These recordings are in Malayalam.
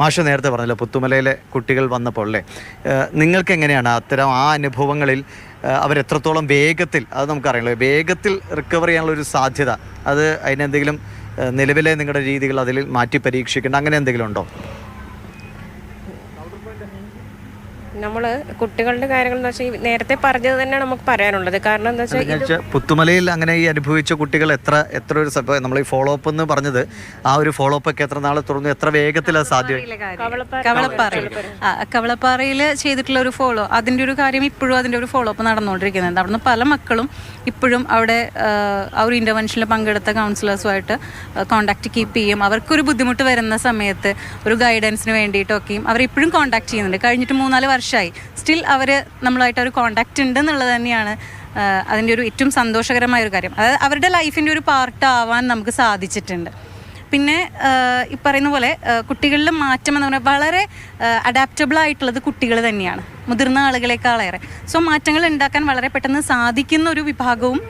മാഷ നേരത്തെ പറഞ്ഞല്ലോ പുത്തുമലയിലെ കുട്ടികൾ വന്നപ്പോൾ അല്ലേ? നിങ്ങൾക്ക് എങ്ങനെയാണ് അത്തരം ആ അനുഭവങ്ങളിൽ അവരെത്രത്തോളം വേഗത്തിൽ അത് നമുക്കറിയാമല്ലോ വേഗത്തിൽ റിക്കവർ ചെയ്യാനുള്ള ഒരു സാധ്യത അത് അതിനെന്തെങ്കിലും നിലവിലെ നിങ്ങളുടെ രീതികൾ അതിൽ മാറ്റി പരീക്ഷിക്കേണ്ട അങ്ങനെ എന്തെങ്കിലും ഉണ്ടോ? നമ്മൾ കുട്ടികളുടെ കാര്യങ്ങൾ എന്ന് വെച്ചാൽ നേരത്തെ പറഞ്ഞത് തന്നെയാണ് നമുക്ക് പറയാനുള്ളത്. കാരണം എന്താ വെച്ചാൽ പുത്തുമലയിൽ അങ്ങനെ ഈ അനുഭവിച്ച കുട്ടികൾ എത്ര എത്ര ഒരു നമ്മൾ ഈ ഫോളോ അപ്പ് എന്ന് പറഞ്ഞത് ആ ഒരു ഫോളോ അപ്പ് ഒക്കെ എത്ര നാളെ തുറന്നു എത്ര വേഗത്തിൽ അത് സാധ്യം കവളപ്പാറയിൽ കവളപ്പാറയിൽ ചെയ്തിട്ടുള്ള ഒരു ഫോളോ അതിന്റെ ഒരു കാര്യം ഇപ്പോഴും അതിന്റെ ഒരു ഫോളോ അപ്പ് നടന്നുകൊണ്ടിരിക്കുന്നുണ്ട്. അവിടുന്ന് പല മക്കളും ഇപ്പോഴും അവിടെ ആ, ഒരു ഇന്റർവെൻഷനിൽ പങ്കെടുത്ത കൗൺസിലേഴ്സുമായിട്ട് കോണ്ടാക്ട് കീപ്പ് ചെയ്യും. അവർക്കൊരു ബുദ്ധിമുട്ട് വരുന്ന സമയത്ത് ഒരു ഗൈഡൻസിന് വേണ്ടിയിട്ടൊക്കെയും അവർ ഇപ്പോഴും കോണ്ടാക്ട് ചെയ്യുന്നുണ്ട്. കഴിഞ്ഞിട്ട് മൂന്നാൽ വർഷമായി സ്റ്റിൽ അവർ നമ്മളായിട്ട് ഒരു കോണ്ടാക്ട് ഉണ്ട് എന്നുള്ളത് തന്നെയാണ് അതിന്റെ ഒരു ഏറ്റവും സന്തോഷകരമായ ഒരു കാര്യം. അതായത് അവരുടെ ലൈഫിന്റെ ഒരു പാർട്ട് ആവാൻ നമുക്ക് സാധിച്ചിട്ടുണ്ട്. പിന്നെ ഈ പറയുന്ന പോലെ കുട്ടികളിൽ മാറ്റം എന്ന് പറഞ്ഞാൽ വളരെ അഡാപ്റ്റബിൾ ആയിട്ടുള്ളത് കുട്ടികൾ തന്നെയാണ്. മുതിർന്ന ആളുകളെക്കാളേറെ. സോ മാറ്റങ്ങൾ ഉണ്ടാക്കാൻ വളരെ പെട്ടെന്ന് സാധിക്കുന്ന ഒരു വിഭാഗവും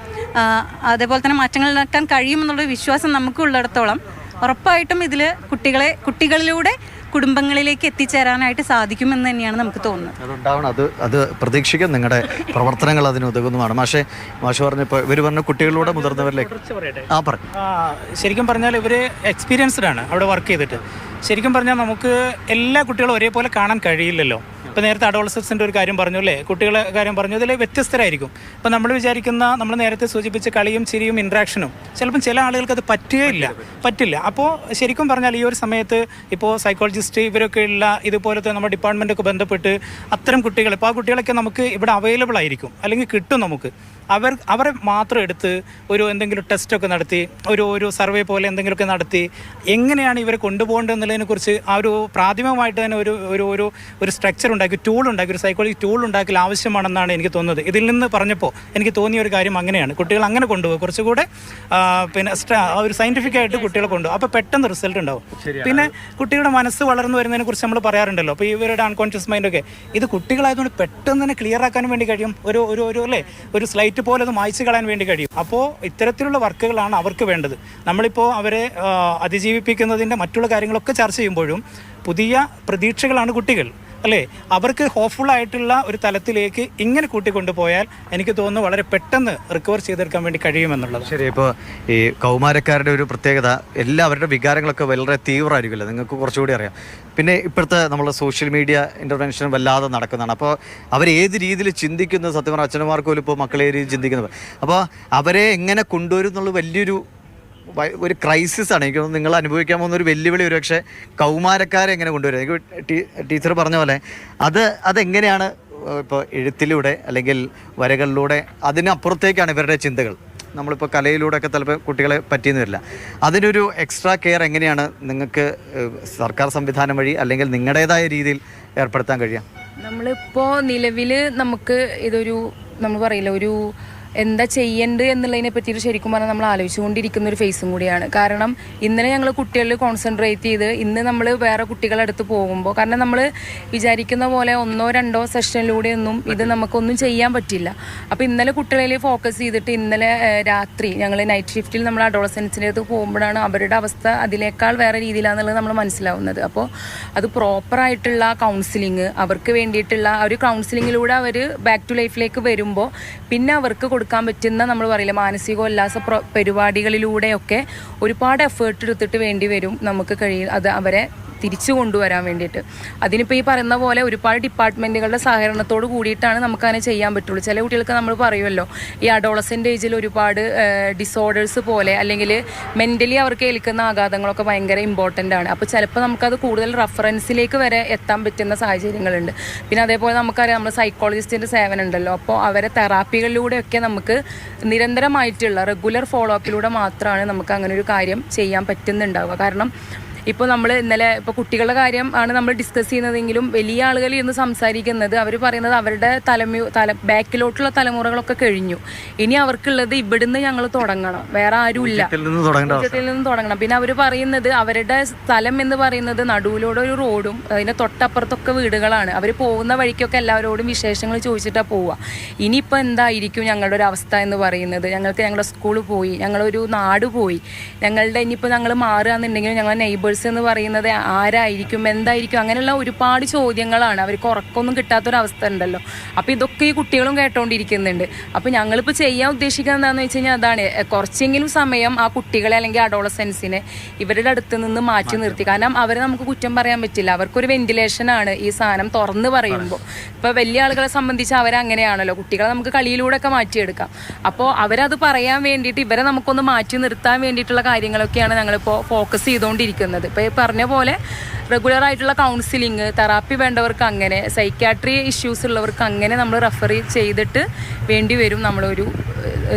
അതേപോലെ തന്നെ മാറ്റങ്ങൾ ഉണ്ടാക്കാൻ കഴിയുമെന്നുള്ള വിശ്വാസം നമുക്കുള്ളിടത്തോളം ഉറപ്പായിട്ടും ഇതിൽ കുട്ടികളെ കുട്ടികളിലൂടെ കുടുംബങ്ങളിലേക്ക് എത്തിച്ചേരാനായിട്ട് സാധിക്കുമെന്ന് തന്നെയാണ് നമുക്ക് തോന്നുന്നത്. അതുണ്ടാവണം. അത് അത് പ്രതീക്ഷിക്കും. നിങ്ങളുടെ പ്രവർത്തനങ്ങൾ അതിന് ഉതകുന്നതാണ്. പക്ഷേ മാഷ് പറഞ്ഞപ്പോൾ ഇവർ പറഞ്ഞ കുട്ടികളിലൂടെ മുതിർന്നവരിലേക്ക് കുറച്ച് പറയട്ടെ. ആ പറഞ്ഞു. ആ, ശരിക്കും പറഞ്ഞാൽ ഇവർ എക്സ്പീരിയൻസ്ഡ് ആണ് അവിടെ വർക്ക് ചെയ്തിട്ട്. ശരിക്കും പറഞ്ഞാൽ നമുക്ക് എല്ലാ കുട്ടികളും ഒരേപോലെ കാണാൻ കഴിയില്ലല്ലോ. ഇപ്പോൾ നേരത്തെ അഡോളസൻസിന്റെ ഒരു കാര്യം പറഞ്ഞു അല്ലേ? കുട്ടികളെ കാര്യം പറഞ്ഞു. അതിൽ വ്യത്യസ്തരായിരിക്കും. ഇപ്പോൾ നമ്മൾ വിചാരിക്കുന്ന നമ്മൾ നേരത്തെ സൂചിപ്പിച്ച കളിയും ചിരിയും ഇൻട്രാക്ഷനും ചിലപ്പം ചില ആളുകൾക്ക് അത് പറ്റുകയില്ല പറ്റില്ല അപ്പോൾ ശരിക്കും പറഞ്ഞാൽ ഈ ഒരു സമയത്ത് ഇപ്പോൾ സൈക്കോളജിസ്റ്റ് ഇവരൊക്കെ ഉള്ള ഇതുപോലത്തെ നമ്മുടെ ഡിപ്പാർട്ട്മെന്റൊക്കെ ബന്ധപ്പെട്ട് അത്തരം കുട്ടികൾ ഇപ്പോൾ ആ കുട്ടികളൊക്കെ നമുക്ക് ഇവിടെ അവൈലബിൾ ആയിരിക്കും. അല്ലെങ്കിൽ കിട്ടും നമുക്ക്. അവർ അവരെ മാത്രം എടുത്ത് ഒരു എന്തെങ്കിലും ടെസ്റ്റൊക്കെ നടത്തി ഒരു ഒരു സർവേ പോലെ എന്തെങ്കിലുമൊക്കെ നടത്തി എങ്ങനെയാണ് ഇവരെ കൊണ്ടുപോകേണ്ടത് എന്നുള്ളതിനെക്കുറിച്ച് ആ ഒരു പ്രാഥമികമായിട്ട് തന്നെ ഒരു ഒരു ഒരു ഒരു സ്ട്രക്ചർ ഉണ്ടാക്കി ടൂൾ ഉണ്ടാക്കി ഒരു സൈക്കോളജി ടൂൾ ഉണ്ടാക്കൽ ആവശ്യമാണെന്നാണ് എനിക്ക് തോന്നുന്നത്. ഇതിൽ നിന്ന് പറഞ്ഞപ്പോൾ എനിക്ക് തോന്നിയ ഒരു കാര്യം അങ്ങനെയാണ്. കുട്ടികൾ അങ്ങനെ കൊണ്ടുപോകും. കുറച്ചുകൂടെ പിന്നെ ഒരു സയന്റിഫിക് ആയിട്ട് കുട്ടികളെ കൊണ്ടുപോകും. അപ്പോൾ പെട്ടെന്ന് റിസൾട്ട് ഉണ്ടാവും. പിന്നെ കുട്ടികളുടെ മനസ്സ് വളർന്നു വരുന്നതിനെ കുറിച്ച് നമ്മൾ പറയാറുണ്ടല്ലോ. അപ്പോൾ ഇവരുടെ അൺകോൺഷ്യസ് മൈൻഡൊക്കെ ഇത് കുട്ടികളായതുകൊണ്ട് പെട്ടെന്ന് തന്നെ ക്ലിയർ ആക്കാൻ വേണ്ടി കഴിയും. ഒരു ഒരു ഒരു അല്ലേ? ഒരു സ്ലൈറ്റ് പോലെ അത് മായ്ച്ചു കളയാൻ വേണ്ടി കഴിയും. അപ്പോൾ ഇത്തരത്തിലുള്ള വർക്കുകളാണ് അവർക്ക് വേണ്ടത്. നമ്മളിപ്പോൾ അവരെ അതിജീവിപ്പിക്കുന്നതിന്റെ മറ്റുള്ള കാര്യങ്ങളൊക്കെ ചർച്ച ചെയ്യുമ്പോഴും പുതിയ പ്രതീക്ഷകളാണ് കുട്ടികൾ. അല്ലേ? അവർക്ക് ഹോപ്പ്ഫുൾ ആയിട്ടുള്ള ഒരു തലത്തിലേക്ക് ഇങ്ങനെ കൂട്ടിക്കൊണ്ടുപോയാൽ എനിക്ക് തോന്നുന്നു വളരെ പെട്ടെന്ന് റിക്കവർ ചെയ്തെടുക്കാൻ വേണ്ടി കഴിയുമെന്നുള്ളത്. ശരി ഇപ്പോൾ ഈ കൗമാരക്കാരുടെ ഒരു പ്രത്യേകത എല്ലാവരുടെ വികാരങ്ങളൊക്കെ വളരെ തീവ്രമായിരിക്കുമല്ലോ. നിങ്ങൾക്ക് കുറച്ചുകൂടി അറിയാം. പിന്നെ ഇപ്പോഴത്തെ നമ്മൾ സോഷ്യൽ മീഡിയ ഇന്റർവെൻഷൻ വല്ലാതെ നടക്കുന്നതാണ്. അപ്പോൾ അവർ ഏത് രീതിയിൽ ചിന്തിക്കുന്നത് സത്യം പറഞ്ഞാൽ ഇപ്പോൾ മക്കളെ രീതിയിൽ ചിന്തിക്കുന്നത്. അപ്പോൾ അവരെ എങ്ങനെ കൊണ്ടുവരും എന്നുള്ള വലിയൊരു ഒരു ക്രൈസിസ് ആണ്. എനിക്ക് നിങ്ങൾ അനുഭവിക്കാൻ പോകുന്ന ഒരു വെല്ലുവിളി ഒരു പക്ഷേ കൗമാരക്കാരെ എങ്ങനെ കൊണ്ടുവരും എനിക്ക് ടീച്ചർ പറഞ്ഞ പോലെ അത് അതെങ്ങനെയാണ് ഇപ്പോൾ എഴുത്തിലൂടെ അല്ലെങ്കിൽ വരകളിലൂടെ അതിനപ്പുറത്തേക്കാണ് ഇവരുടെ ചിന്തകൾ? നമ്മളിപ്പോൾ കലയിലൂടെ ഒക്കെ ചിലപ്പോൾ കുട്ടികളെ പറ്റിയെന്ന് വരില്ല. അതിനൊരു എക്സ്ട്രാ കെയർ എങ്ങനെയാണ് നിങ്ങൾക്ക് സർക്കാർ സംവിധാനം വഴി അല്ലെങ്കിൽ നിങ്ങളുടേതായ രീതിയിൽ ഏർപ്പെടുത്താൻ കഴിയുക? നമ്മളിപ്പോൾ നിലവിൽ നമുക്ക് ഇതൊരു നമ്മൾ പറയില്ല ഒരു എന്താ ചെയ്യേണ്ടത് എന്നുള്ളതിനെ പറ്റിയിട്ട് ശരിക്കും പറഞ്ഞാൽ നമ്മൾ ആലോചിച്ചുകൊണ്ടിരിക്കുന്ന ഒരു ഫേസും കൂടിയാണ്. കാരണം ഇന്നലെ ഞങ്ങൾ കുട്ടികളിൽ കോൺസെൻട്രേറ്റ് ചെയ്ത് ഇന്ന് നമ്മൾ വേറെ കുട്ടികളുടെ അടുത്ത് പോകുമ്പോൾ കാരണം നമ്മൾ വിചാരിക്കുന്ന പോലെ ഒന്നോ രണ്ടോ സെഷനിലൂടെ ഒന്നും ഇത് നമുക്കൊന്നും ചെയ്യാൻ പറ്റില്ല. അപ്പോൾ ഇന്നലെ കുട്ടികളിൽ ഫോക്കസ് ചെയ്തിട്ട് ഇന്നലെ രാത്രി ഞങ്ങൾ നൈറ്റ് ഷിഫ്റ്റിൽ നമ്മൾ അഡോളസൻസിന്റെ അടുത്ത് പോകുമ്പോഴാണ് അവരുടെ അവസ്ഥ അതിലേക്കാൾ വേറെ രീതിയിലാണെന്നുള്ളത് നമ്മൾ മനസ്സിലാവുന്നത്. അപ്പോൾ അത് പ്രോപ്പറായിട്ടുള്ള കൗൺസിലിംഗ് അവർക്ക് വേണ്ടിയിട്ടുള്ള ആ ഒരു കൗൺസിലിങ്ങിലൂടെ അവർ ബാക്ക് ടു ലൈഫിലേക്ക് വരുമ്പോൾ പിന്നെ അവർക്ക് കൊടുക്കാൻ പറ്റുന്ന നമ്മൾ പറയില്ല മാനസിക ഉല്ലാസ പരിപാടികളിലൂടെയൊക്കെ ഒരുപാട് എഫേർട്ട് എടുത്തിട്ട് വേണ്ടി വരും നമുക്ക് കഴിയും അത് അവരെ തിരിച്ചു കൊണ്ടുവരാൻ വേണ്ടിയിട്ട്. അതിനിപ്പോൾ ഈ പറയുന്ന പോലെ ഒരുപാട് ഡിപ്പാർട്ട്മെന്റുകളുടെ സഹകരണത്തോട് കൂടിയിട്ടാണ് നമുക്കതിനെ ചെയ്യാൻ പറ്റുള്ളൂ. ചില കുട്ടികൾക്ക് നമ്മൾ പറയുമല്ലോ ഈ അഡോളസന്റ് ഏജിൽ ഒരുപാട് ഡിസോർഡേഴ്സ് പോലെ അല്ലെങ്കിൽ മെന്റലി അവർക്ക് ഏൽക്കുന്ന ആഘാതങ്ങളൊക്കെ ഭയങ്കര ഇമ്പോർട്ടന്റ് ആണ്. അപ്പോൾ ചിലപ്പോൾ നമുക്കത് കൂടുതൽ റഫറൻസിലേക്ക് വരെ എത്താൻ പറ്റുന്ന സാഹചര്യങ്ങളുണ്ട്. പിന്നെ അതേപോലെ നമുക്കറിയാം നമ്മൾ സൈക്കോളജിസ്റ്റിന്റെ സേവനം ഉണ്ടല്ലോ അപ്പോൾ അവരെ തെറാപ്പികളിലൂടെയൊക്കെ നമുക്ക് നിരന്തരമായിട്ടുള്ള റെഗുലർ ഫോളോ അപ്പിലൂടെ മാത്രമാണ് നമുക്ക് അങ്ങനെ ഒരു കാര്യം ചെയ്യാൻ പറ്റുന്നുണ്ടാവുക. കാരണം ഇപ്പോൾ നമ്മൾ ഇന്നലെ ഇപ്പോൾ കുട്ടികളുടെ കാര്യം ആണ് നമ്മൾ ഡിസ്കസ് ചെയ്യുന്നതെങ്കിലും വലിയ ആളുകൾ ഇന്ന് സംസാരിക്കുന്നത് അവർ പറയുന്നത് അവരുടെ തലമു തല ബാക്കിലോട്ടുള്ള തലമുറകളൊക്കെ കഴിഞ്ഞു. ഇനി അവർക്കുള്ളത് ഇവിടുന്ന് ഞങ്ങൾ തുടങ്ങണം. വേറെ ആരുമില്ല ഇതിൽ നിന്ന് തുടങ്ങണം. പിന്നെ അവർ പറയുന്നത് അവരുടെ സ്ഥലം എന്ന് പറയുന്നത് നടുവിലൂടെ ഒരു റോഡും അതിന്റെ തൊട്ടപ്പുറത്തൊക്കെ വീടുകളാണ്. അവർ പോകുന്ന വഴിക്കൊക്കെ എല്ലാവരോടും വിശേഷങ്ങൾ ചോദിച്ചിട്ടാ പോവുക ഇനിയിപ്പോൾ എന്തായിരിക്കും ഞങ്ങളുടെ ഒരു അവസ്ഥ എന്ന് പറയുന്നത്? ഞങ്ങൾക്ക് ഞങ്ങളുടെ സ്കൂൾ പോയി ഞങ്ങളൊരു നാട് പോയി. ഞങ്ങളുടെ ഇനിയിപ്പോൾ ഞങ്ങൾ മാറുകയെന്നുണ്ടെങ്കിൽ ഞങ്ങളുടെ നെയ്ബേഴ്സ് ടീച്ചേഴ്സ് എന്ന് പറയുന്നത് ആരായിരിക്കും എന്തായിരിക്കും അങ്ങനെയുള്ള ഒരുപാട് ചോദ്യങ്ങളാണ്. അവർക്ക് ഉറക്കമൊന്നും കിട്ടാത്തൊരവസ്ഥ ഉണ്ടല്ലോ. അപ്പോൾ ഇതൊക്കെ ഈ കുട്ടികളും കേട്ടോണ്ടിരിക്കുന്നുണ്ട്. അപ്പോൾ ഞങ്ങളിപ്പോൾ ചെയ്യാൻ ഉദ്ദേശിക്കുന്നത് എന്താണെന്ന് വെച്ച് കഴിഞ്ഞാൽ അതാണ് കുറച്ചെങ്കിലും സമയം ആ കുട്ടികളെ അല്ലെങ്കിൽ അഡോളസെൻസിനെ ഇവരുടെ അടുത്ത് നിന്ന് മാറ്റി നിർത്തി. കാരണം അവരെ നമുക്ക് കുറ്റം പറയാൻ പറ്റില്ല. അവർക്കൊരു വെന്റിലേഷനാണ് ഈ സാധനം തുറന്ന് പറയുമ്പോൾ ഇപ്പോൾ വലിയ ആളുകളെ സംബന്ധിച്ച് അവരങ്ങനെയാണല്ലോ കുട്ടികളെ നമുക്ക് കളിയിലൂടെ ഒക്കെ മാറ്റിയെടുക്കാം. അപ്പോൾ അവരത് പറയാൻ വേണ്ടിയിട്ട് ഇവരെ നമുക്കൊന്ന് മാറ്റി നിർത്താൻ വേണ്ടിയിട്ടുള്ള കാര്യങ്ങളൊക്കെയാണ് ഞങ്ങളിപ്പോൾ ഫോക്കസ് ചെയ്തുകൊണ്ടിരിക്കുന്നത് ഇപ്പോൾ ഈ പറഞ്ഞ പോലെ റെഗുലർ ആയിട്ടുള്ള കൗൺസിലിംഗ് തെറാപ്പി വേണ്ടവർക്ക് അങ്ങനെ സൈക്കാട്രി ഇഷ്യൂസ് ഉള്ളവർക്ക് അങ്ങനെ നമ്മൾ റെഫർ ചെയ്തിട്ട് വേണ്ടി വരും നമ്മളൊരു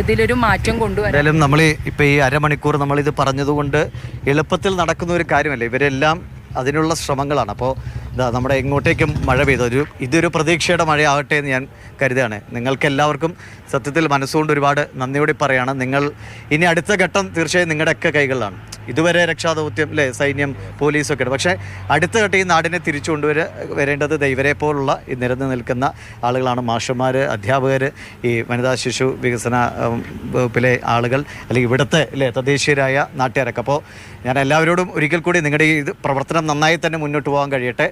ഇതിലൊരു മാറ്റം എന്തായാലും നമ്മൾ ഇപ്പോൾ ഈ അരമണിക്കൂർ നമ്മളിത് പറഞ്ഞതുകൊണ്ട് എളുപ്പത്തിൽ നടക്കുന്ന ഒരു കാര്യമല്ല? ഇവരെല്ലാം അതിനുള്ള ശ്രമങ്ങളാണ്. അപ്പോൾ ഇതാ നമ്മുടെ എങ്ങോട്ടേക്കും മഴ പെയ്തു. ഒരു ഇതൊരു പ്രതീക്ഷയുടെ മഴയാവട്ടെ എന്ന് ഞാൻ കരുതുകയാണ്. നിങ്ങൾക്ക് എല്ലാവർക്കും സത്യത്തിൽ മനസ്സുകൊണ്ട് ഒരുപാട് നന്ദിയോടെ പറയാണ്. നിങ്ങൾ ഇനി അടുത്ത ഘട്ടം തീർച്ചയായും നിങ്ങളുടെയൊക്കെ കൈകളിലാണ്. ഇതുവരെ രക്ഷാദൗത്യം അല്ലേ സൈന്യം പോലീസൊക്കെ ഉണ്ട്. പക്ഷേ അടുത്ത ഘട്ടം ഈ നാടിനെ തിരിച്ചു കൊണ്ടുവര വരേണ്ടത് ദൈവരെ പോലുള്ള ഈ നിരന്ന് നിൽക്കുന്ന ആളുകളാണ്. മാഷന്മാർ അധ്യാപകർ ഈ വനിതാ ശിശു വികസന വകുപ്പിലെ ആളുകൾ അല്ലെങ്കിൽ ഇവിടുത്തെ അല്ലേ തദ്ദേശീയരായ നാട്ടുകാരൊക്കെ. അപ്പോൾ ഞാൻ എല്ലാവരോടും ഒരിക്കൽ കൂടി നിങ്ങളുടെ ഈ പ്രവർത്തനം നന്നായി തന്നെ മുന്നോട്ട് പോകാൻ കഴിയട്ടെ.